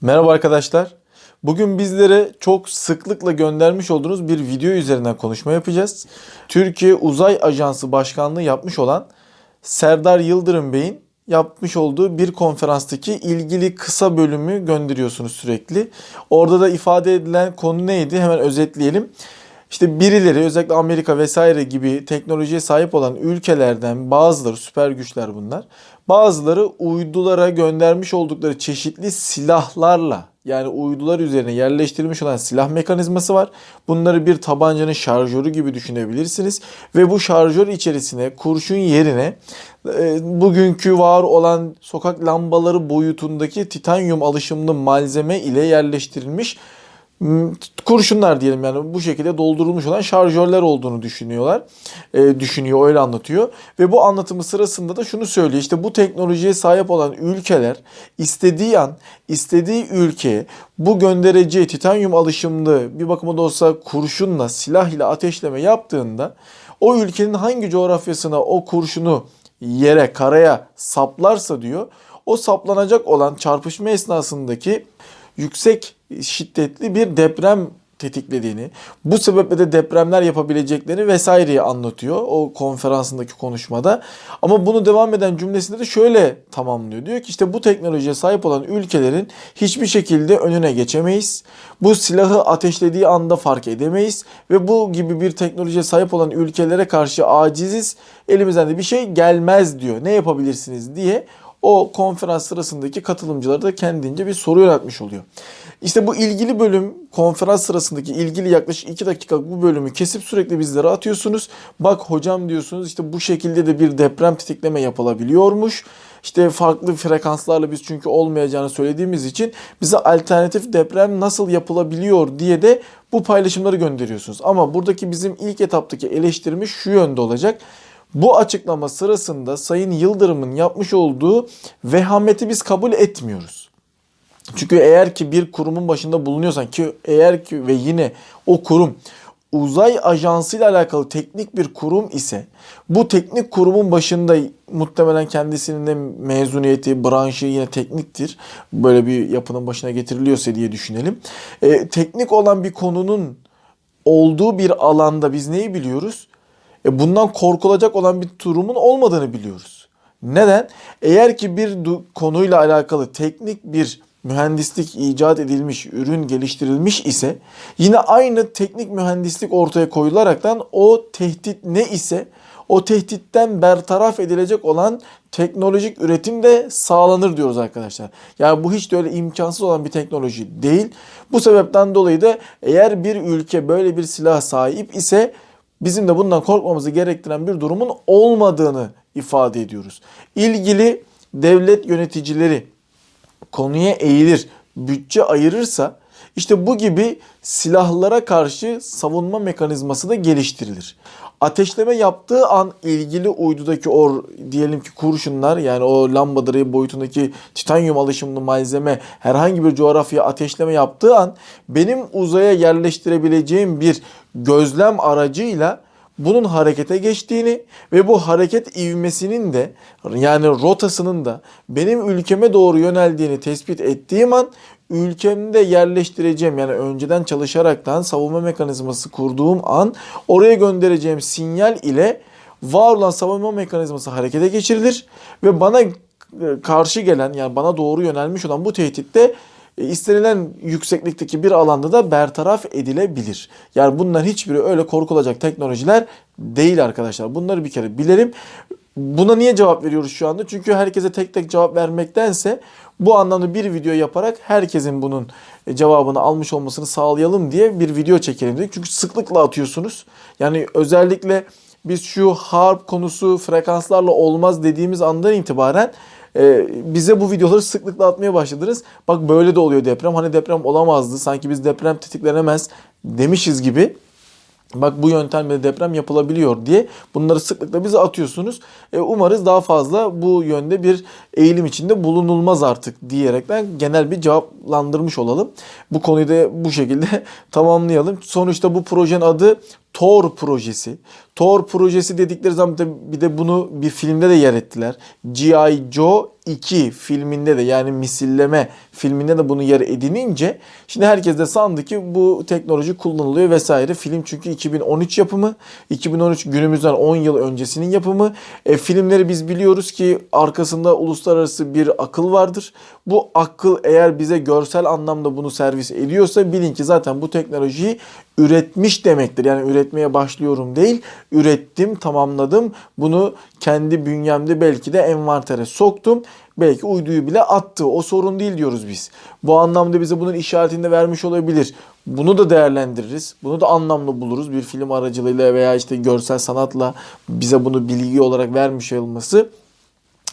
Merhaba arkadaşlar. Bugün bizlere çok sıklıkla göndermiş olduğunuz bir video üzerinden konuşma yapacağız. Türkiye Uzay Ajansı Başkanlığı yapmış olan Serdar Yıldırım Bey'in yapmış olduğu bir konferanstaki ilgili kısa bölümü gönderiyorsunuz sürekli. Orada da ifade edilen konu neydi? Hemen özetleyelim. İşte birileri özellikle Amerika vesaire gibi teknolojiye sahip olan ülkelerden bazıları süper güçler bunlar. Bazıları uydulara göndermiş oldukları çeşitli silahlarla yani uydular üzerine yerleştirilmiş olan silah mekanizması var. Bunları bir tabancanın şarjörü gibi düşünebilirsiniz. Ve bu şarjör içerisine kurşun yerine e, bugünkü var olan sokak lambaları boyutundaki titanyum alışımlı malzeme ile yerleştirilmiş kurşunlar diyelim yani bu şekilde doldurulmuş olan şarjörler olduğunu düşünüyorlar. E, düşünüyor öyle anlatıyor. Ve bu anlatımı sırasında da şunu söylüyor. İşte bu teknolojiye sahip olan ülkeler istediği an istediği ülkeye bu göndereceği titanyum alışımlı bir bakıma da olsa kurşunla silah ile ateşleme yaptığında o ülkenin hangi coğrafyasına o kurşunu yere karaya saplarsa diyor o saplanacak olan çarpışma esnasındaki yüksek şiddetli bir deprem tetiklediğini, bu sebeple de depremler yapabileceklerini vesaireyi anlatıyor o konferansındaki konuşmada. Ama bunu devam eden cümlesinde de şöyle tamamlıyor. Diyor ki işte bu teknolojiye sahip olan ülkelerin hiçbir şekilde önüne geçemeyiz. Bu silahı ateşlediği anda fark edemeyiz ve bu gibi bir teknolojiye sahip olan ülkelere karşı aciziz. Elimizden de bir şey gelmez diyor. Ne yapabilirsiniz diye o konferans sırasındaki katılımcılara da kendince bir soru yöneltmiş oluyor. İşte bu ilgili bölüm konferans sırasındaki ilgili yaklaşık 2 dakika bu bölümü kesip sürekli bizlere atıyorsunuz. Bak hocam diyorsunuz işte bu şekilde de bir deprem tetikleme yapılabiliyormuş. İşte farklı frekanslarla biz çünkü olmayacağını söylediğimiz için bize alternatif deprem nasıl yapılabiliyor diye de bu paylaşımları gönderiyorsunuz. Ama buradaki bizim ilk etaptaki eleştirimiz şu yönde olacak. Bu açıklama sırasında Sayın Yıldırım'ın yapmış olduğu vehameti biz kabul etmiyoruz. Çünkü eğer ki bir kurumun başında bulunuyorsan ki eğer ki ve yine o kurum uzay ajansı ile alakalı teknik bir kurum ise bu teknik kurumun başında muhtemelen kendisinin de mezuniyeti, branşı yine tekniktir. Böyle bir yapının başına getiriliyorsa diye düşünelim. E, teknik olan bir konunun olduğu bir alanda biz neyi biliyoruz? E bundan korkulacak olan bir durumun olmadığını biliyoruz. Neden? Eğer ki bir konuyla alakalı teknik bir mühendislik icat edilmiş, ürün geliştirilmiş ise yine aynı teknik mühendislik ortaya koyularaktan o tehdit ne ise o tehditten bertaraf edilecek olan teknolojik üretim de sağlanır diyoruz arkadaşlar. Yani bu hiç de öyle imkansız olan bir teknoloji değil. Bu sebepten dolayı da eğer bir ülke böyle bir silah sahip ise bizim de bundan korkmamızı gerektiren bir durumun olmadığını ifade ediyoruz. İlgili devlet yöneticileri konuya eğilir, bütçe ayırırsa işte bu gibi silahlara karşı savunma mekanizması da geliştirilir. Ateşleme yaptığı an ilgili uydudaki o diyelim ki kurşunlar yani o lambadarı boyutundaki titanyum alışımlı malzeme herhangi bir coğrafyaya ateşleme yaptığı an benim uzaya yerleştirebileceğim bir gözlem aracıyla bunun harekete geçtiğini ve bu hareket ivmesinin de yani rotasının da benim ülkeme doğru yöneldiğini tespit ettiğim an ülkemde yerleştireceğim yani önceden çalışaraktan savunma mekanizması kurduğum an oraya göndereceğim sinyal ile var olan savunma mekanizması harekete geçirilir ve bana karşı gelen yani bana doğru yönelmiş olan bu tehditte e, istenilen yükseklikteki bir alanda da bertaraf edilebilir. Yani bunlar hiçbiri öyle korkulacak teknolojiler değil arkadaşlar. Bunları bir kere bilelim. Buna niye cevap veriyoruz şu anda? Çünkü herkese tek tek cevap vermektense bu anlamda bir video yaparak herkesin bunun cevabını almış olmasını sağlayalım diye bir video çekelim dedik. Çünkü sıklıkla atıyorsunuz. Yani özellikle biz şu harp konusu frekanslarla olmaz dediğimiz andan itibaren e, bize bu videoları sıklıkla atmaya başladınız. Bak böyle de oluyor deprem. Hani deprem olamazdı. Sanki biz deprem tetiklenemez demişiz gibi. Bak bu yöntemle deprem yapılabiliyor diye bunları sıklıkla bize atıyorsunuz. E, umarız daha fazla bu yönde bir eğilim içinde bulunulmaz artık diyerekten genel bir cevaplandırmış olalım. Bu konuyu da bu şekilde tamamlayalım. Sonuçta bu projenin adı Tor projesi. Tor projesi dedikleri zaman bir de, bunu bir filmde de yer ettiler. G.I. Joe 2 filminde de yani misilleme filminde de bunu yer edinince şimdi herkes de sandı ki bu teknoloji kullanılıyor vesaire. Film çünkü 2013 yapımı. 2013 günümüzden 10 yıl öncesinin yapımı. E, filmleri biz biliyoruz ki arkasında uluslararası bir akıl vardır. Bu akıl eğer bize görsel anlamda bunu servis ediyorsa bilin ki zaten bu teknolojiyi üretmiş demektir. Yani üretmeye başlıyorum değil, ürettim, tamamladım. Bunu kendi bünyemde belki de envantere soktum. Belki uyduyu bile attı. O sorun değil diyoruz biz. Bu anlamda bize bunun işaretini de vermiş olabilir. Bunu da değerlendiririz. Bunu da anlamlı buluruz. Bir film aracılığıyla veya işte görsel sanatla bize bunu bilgi olarak vermiş olması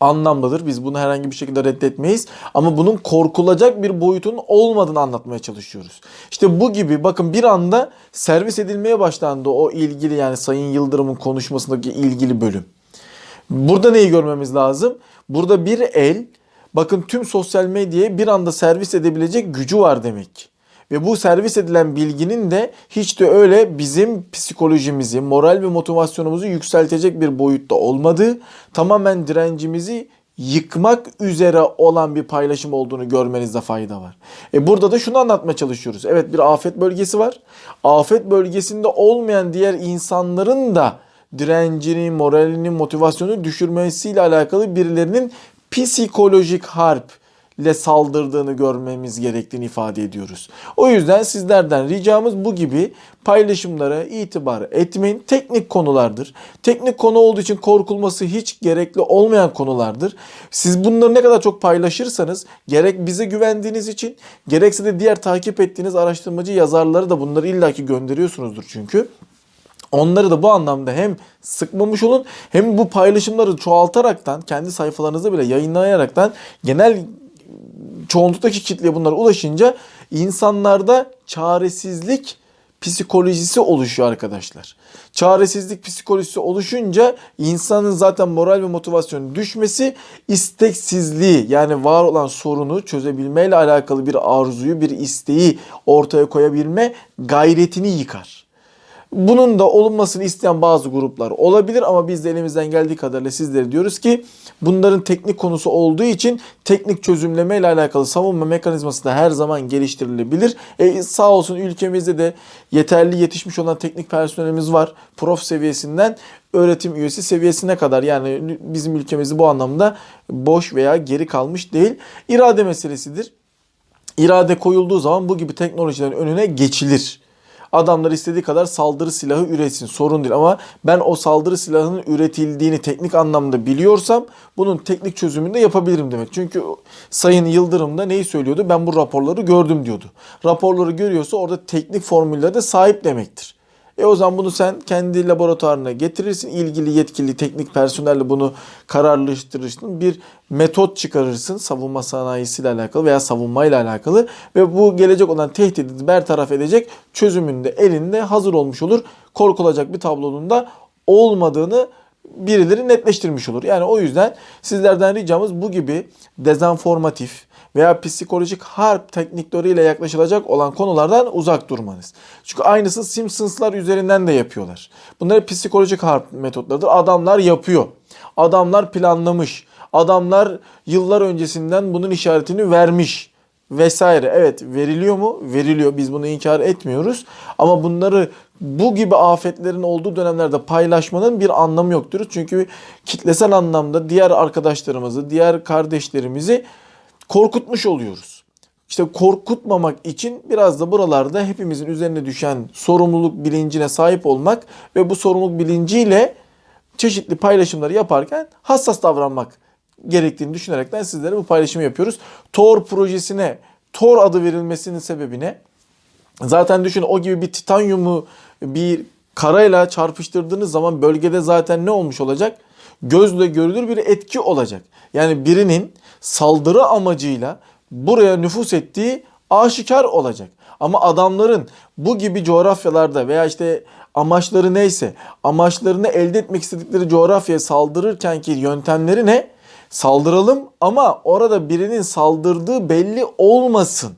anlamlıdır. Biz bunu herhangi bir şekilde reddetmeyiz. Ama bunun korkulacak bir boyutun olmadığını anlatmaya çalışıyoruz. İşte bu gibi bakın bir anda servis edilmeye başlandı o ilgili yani Sayın Yıldırım'ın konuşmasındaki ilgili bölüm. Burada neyi görmemiz lazım? Burada bir el bakın tüm sosyal medyaya bir anda servis edebilecek gücü var demek. Ve bu servis edilen bilginin de hiç de öyle bizim psikolojimizi, moral ve motivasyonumuzu yükseltecek bir boyutta olmadığı, tamamen direncimizi yıkmak üzere olan bir paylaşım olduğunu görmenizde fayda var. E burada da şunu anlatmaya çalışıyoruz. Evet bir afet bölgesi var. Afet bölgesinde olmayan diğer insanların da direncini, moralini, motivasyonu düşürmesiyle alakalı birilerinin psikolojik harp ile saldırdığını görmemiz gerektiğini ifade ediyoruz. O yüzden sizlerden ricamız bu gibi paylaşımlara itibar etmeyin. Teknik konulardır. Teknik konu olduğu için korkulması hiç gerekli olmayan konulardır. Siz bunları ne kadar çok paylaşırsanız gerek bize güvendiğiniz için gerekse de diğer takip ettiğiniz araştırmacı yazarları da bunları illaki gönderiyorsunuzdur çünkü. Onları da bu anlamda hem sıkmamış olun hem bu paylaşımları çoğaltaraktan kendi sayfalarınızda bile yayınlayaraktan genel çoğunluktaki kitleye bunlar ulaşınca insanlarda çaresizlik psikolojisi oluşuyor arkadaşlar. Çaresizlik psikolojisi oluşunca insanın zaten moral ve motivasyonu düşmesi isteksizliği yani var olan sorunu çözebilmeyle alakalı bir arzuyu, bir isteği ortaya koyabilme gayretini yıkar. Bunun da olunmasını isteyen bazı gruplar olabilir ama biz de elimizden geldiği kadarıyla sizlere diyoruz ki bunların teknik konusu olduğu için teknik çözümleme ile alakalı savunma mekanizması da her zaman geliştirilebilir. E, sağ olsun ülkemizde de yeterli yetişmiş olan teknik personelimiz var. Prof seviyesinden öğretim üyesi seviyesine kadar yani bizim ülkemizde bu anlamda boş veya geri kalmış değil. İrade meselesidir. İrade koyulduğu zaman bu gibi teknolojilerin önüne geçilir. Adamlar istediği kadar saldırı silahı üretsin. Sorun değil ama ben o saldırı silahının üretildiğini teknik anlamda biliyorsam bunun teknik çözümünü de yapabilirim demek. Çünkü Sayın Yıldırım da neyi söylüyordu? Ben bu raporları gördüm diyordu. Raporları görüyorsa orada teknik formüllere de sahip demektir. E o zaman bunu sen kendi laboratuvarına getirirsin. ilgili yetkili teknik personelle bunu kararlaştırırsın. Bir metot çıkarırsın savunma sanayisiyle alakalı veya savunmayla alakalı. Ve bu gelecek olan tehdidi bertaraf edecek çözümünde elinde hazır olmuş olur. Korkulacak bir tablonun da olmadığını birileri netleştirmiş olur. Yani o yüzden sizlerden ricamız bu gibi dezenformatif, veya psikolojik harp teknikleriyle yaklaşılacak olan konulardan uzak durmanız. Çünkü aynısı Simpsons'lar üzerinden de yapıyorlar. Bunlar psikolojik harp metotlarıdır. Adamlar yapıyor. Adamlar planlamış. Adamlar yıllar öncesinden bunun işaretini vermiş vesaire. Evet veriliyor mu? Veriliyor. Biz bunu inkar etmiyoruz. Ama bunları bu gibi afetlerin olduğu dönemlerde paylaşmanın bir anlamı yoktur. Çünkü kitlesel anlamda diğer arkadaşlarımızı, diğer kardeşlerimizi korkutmuş oluyoruz. İşte korkutmamak için biraz da buralarda hepimizin üzerine düşen sorumluluk bilincine sahip olmak ve bu sorumluluk bilinciyle çeşitli paylaşımları yaparken hassas davranmak gerektiğini düşünerekten sizlere bu paylaşımı yapıyoruz. Tor projesine Tor adı verilmesinin sebebi ne? Zaten düşün o gibi bir titanyumu bir karayla çarpıştırdığınız zaman bölgede zaten ne olmuş olacak? Gözle görülür bir etki olacak. Yani birinin saldırı amacıyla buraya nüfus ettiği aşikar olacak. Ama adamların bu gibi coğrafyalarda veya işte amaçları neyse amaçlarını elde etmek istedikleri coğrafyaya saldırırken ki yöntemleri ne? Saldıralım ama orada birinin saldırdığı belli olmasın.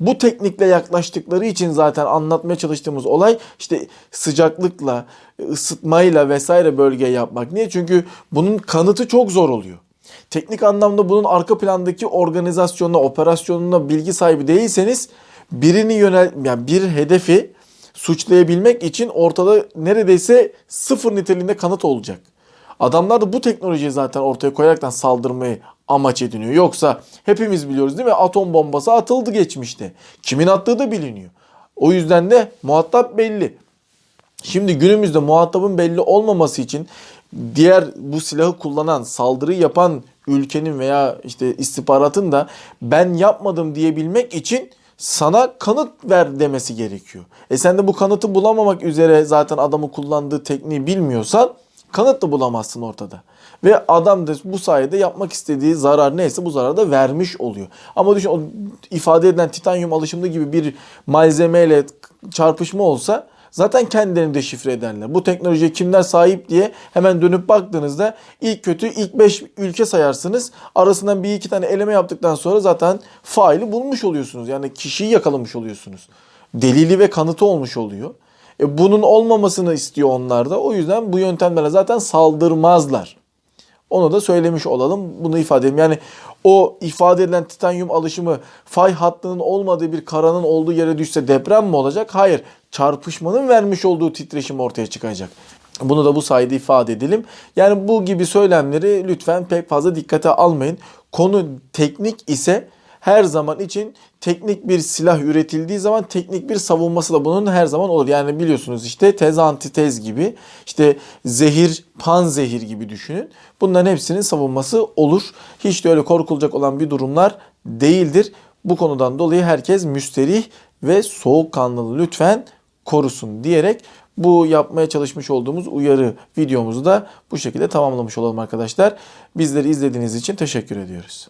Bu teknikle yaklaştıkları için zaten anlatmaya çalıştığımız olay işte sıcaklıkla, ısıtmayla vesaire bölgeye yapmak. Niye? Çünkü bunun kanıtı çok zor oluyor. Teknik anlamda bunun arka plandaki organizasyonuna, operasyonuna bilgi sahibi değilseniz birini yönel yani bir hedefi suçlayabilmek için ortada neredeyse sıfır niteliğinde kanıt olacak. Adamlar da bu teknolojiyi zaten ortaya koyaraktan saldırmayı amaç ediniyor. Yoksa hepimiz biliyoruz değil mi? Atom bombası atıldı geçmişte. Kimin attığı da biliniyor. O yüzden de muhatap belli. Şimdi günümüzde muhatabın belli olmaması için diğer bu silahı kullanan, saldırı yapan ülkenin veya işte istihbaratın da ben yapmadım diyebilmek için sana kanıt ver demesi gerekiyor. E sen de bu kanıtı bulamamak üzere zaten adamı kullandığı tekniği bilmiyorsan kanıt da bulamazsın ortada. Ve adam da bu sayede yapmak istediği zarar neyse bu zararı da vermiş oluyor. Ama düşün o ifade edilen titanyum alışımlı gibi bir malzemeyle çarpışma olsa zaten kendilerini deşifre ederler. Bu teknolojiye kimler sahip diye hemen dönüp baktığınızda ilk kötü ilk 5 ülke sayarsınız. Arasından bir iki tane eleme yaptıktan sonra zaten faili bulmuş oluyorsunuz. Yani kişiyi yakalamış oluyorsunuz. Delili ve kanıtı olmuş oluyor. E bunun olmamasını istiyor onlar da. O yüzden bu yöntemlerle zaten saldırmazlar. Onu da söylemiş olalım. Bunu ifade edelim. Yani o ifade edilen titanyum alışımı fay hattının olmadığı bir karanın olduğu yere düşse deprem mi olacak? Hayır. Çarpışmanın vermiş olduğu titreşim ortaya çıkacak. Bunu da bu sayede ifade edelim. Yani bu gibi söylemleri lütfen pek fazla dikkate almayın. Konu teknik ise her zaman için teknik bir silah üretildiği zaman teknik bir savunması da bunun her zaman olur. Yani biliyorsunuz işte tez antitez gibi işte zehir pan zehir gibi düşünün. Bunların hepsinin savunması olur. Hiç de öyle korkulacak olan bir durumlar değildir. Bu konudan dolayı herkes müsterih ve soğukkanlılığı lütfen korusun diyerek bu yapmaya çalışmış olduğumuz uyarı videomuzu da bu şekilde tamamlamış olalım arkadaşlar. Bizleri izlediğiniz için teşekkür ediyoruz.